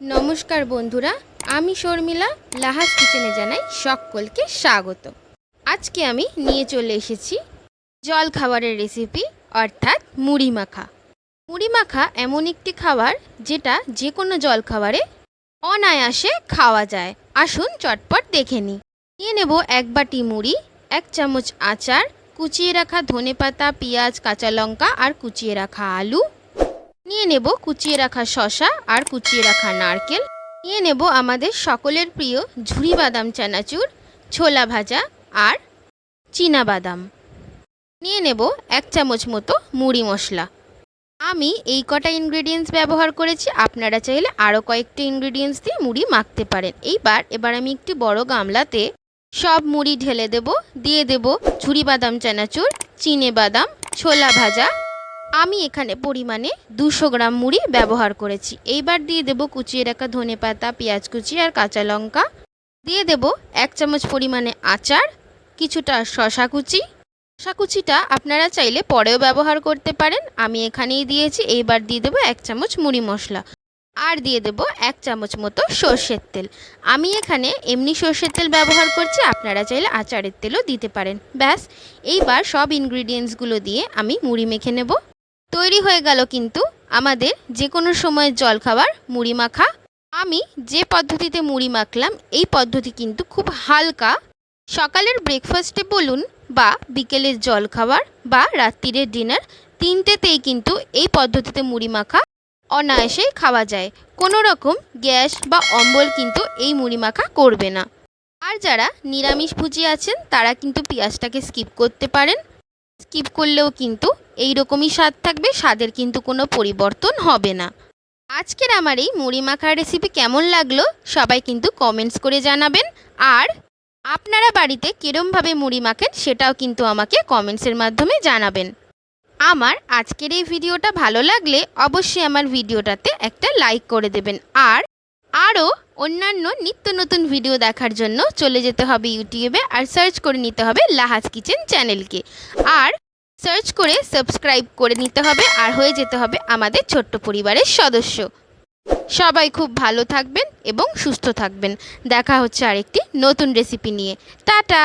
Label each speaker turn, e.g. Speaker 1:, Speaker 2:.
Speaker 1: নমস্কার বন্ধুরা, আমি শর্মিলা লাহাজ কিচেনে জানাই সকলকে স্বাগত। আজকে আমি নিয়ে চলে এসেছি জল খাবারের রেসিপি অর্থাৎ মুড়ি মাখা। মুড়ি মাখা এমন একটি খাবার যেটা যে কোনো জল খাবারে অনায়াসে খাওয়া যায়। আসুন চটপট দেখে নিই। নিয়ে নেব এক বাটি মুড়ি, এক চামচ আচার, কুচিয়ে রাখা ধনেপাতা, পেঁয়াজ, কাঁচা লঙ্কা আর কুচিয়ে রাখা আলু নিয়ে নেব কুচিয়ে রাখা শশা আর কুচিয়ে রাখা নারকেল। নিয়ে নেব আমাদের সকলের প্রিয় ঝুরি বাদাম চানাচুর, ছোলা ভাজা আর চীনা বাদাম। নিয়ে নেব এক চামচ মতো মুড়ি মশলা। আমি এই কটা ইনগ্রেডিয়েন্টস ব্যবহার করেছি, আপনারা চাইলে আরও কয়েকটি ইনগ্রেডিয়েন্টস দিয়ে মুড়ি মাখতে পারেন। এইবার এবার আমি একটি বড় গামলাতে সব মুড়ি ঢেলে দেব, দিয়ে দেব ঝুরি বাদাম চানাচুর, চিনে বাদাম, ছোলা ভাজা আমি এখানে পরিমাণে দুশো গ্রাম মুড়ি ব্যবহার করেছি। এইবার দিয়ে দেব কুচিয়ে রাখা ধনে পাতা, পেঁয়াজ কুচি আর কাঁচা লঙ্কা। দিয়ে দেব এক চামচ পরিমাণে আচার, কিছুটা শশা কুচি। শশা কুচিটা আপনারা চাইলে পরেও ব্যবহার করতে পারেন। আমি এখানেই দিয়েছি, এইবার দিয়ে দেবো এক চামচ মুড়ি মশলা। আর দিয়ে দেব এক চামচ মতো সর্ষের তেল। আমি এখানে এমনি সর্ষের তেল ব্যবহার করছি, আপনারা চাইলে আচারের তেলও দিতে পারেন। ব্যাস, এইবার সব ইনগ্রিডিয়েন্টসগুলো দিয়ে আমি মুড়ি মেখে নেব। তৈরি হয়ে গেল কিন্তু আমাদের যে কোনো সময়ের জলখাবার, মুড়ি মাখা। আমি যে পদ্ধতিতে মুড়ি মাখলাম, এই পদ্ধতি কিন্তু খুব হালকা। সকালের ব্রেকফাস্টে বলুন বা বিকেলের জলখাবার বা রাত্রিরের ডিনার তিনটেতেই কিন্তু এই পদ্ধতিতে মুড়ি মাখা অনায়াসেই খাওয়া যায়। কোনো রকম গ্যাস বা অম্বল কিন্তু এই মুড়ি মাখা করবে না। আর যারা নিরামিষ ভুজি আছেন, তারা কিন্তু পেঁয়াজটাকে স্কিপ করতে পারেন। স্কিপ করলেও কিন্তু এই রকমই স্বাদ থাকবে, স্বাদের কিন্তু কোনো পরিবর্তন হবে না। আজকের আমার এই মুড়ি মাখার রেসিপি কেমন লাগল সবাই কিন্তু কমেন্টস করে জানাবেন। আর আপনারা বাড়িতে কীরমভাবে মুড়ি মাখেন সেটাও কিন্তু আমাকে কমেন্টসের মাধ্যমে জানাবেন। আমার আজকের এই ভিডিওটা ভালো লাগলে অবশ্যই আমার ভিডিওটাতে একটা লাইক করে দেবেন। আর আরও অন্যান্য নিত্য নতুন ভিডিও দেখার জন্য চলে যেতে হবে ইউটিউবে আর সার্চ করে নিতে হবে লাহাজ কিচেন চ্যানেলকে। আর সার্চ করে সাবস্ক্রাইব করে নিতে হবে আর হয়ে যেতে হবে আমাদের ছোট্ট পরিবারের সদস্য। সবাই খুব ভালো থাকবেন এবং সুস্থ থাকবেন। দেখা হচ্ছে আরেকটি নতুন রেসিপি নিয়ে। টাটা!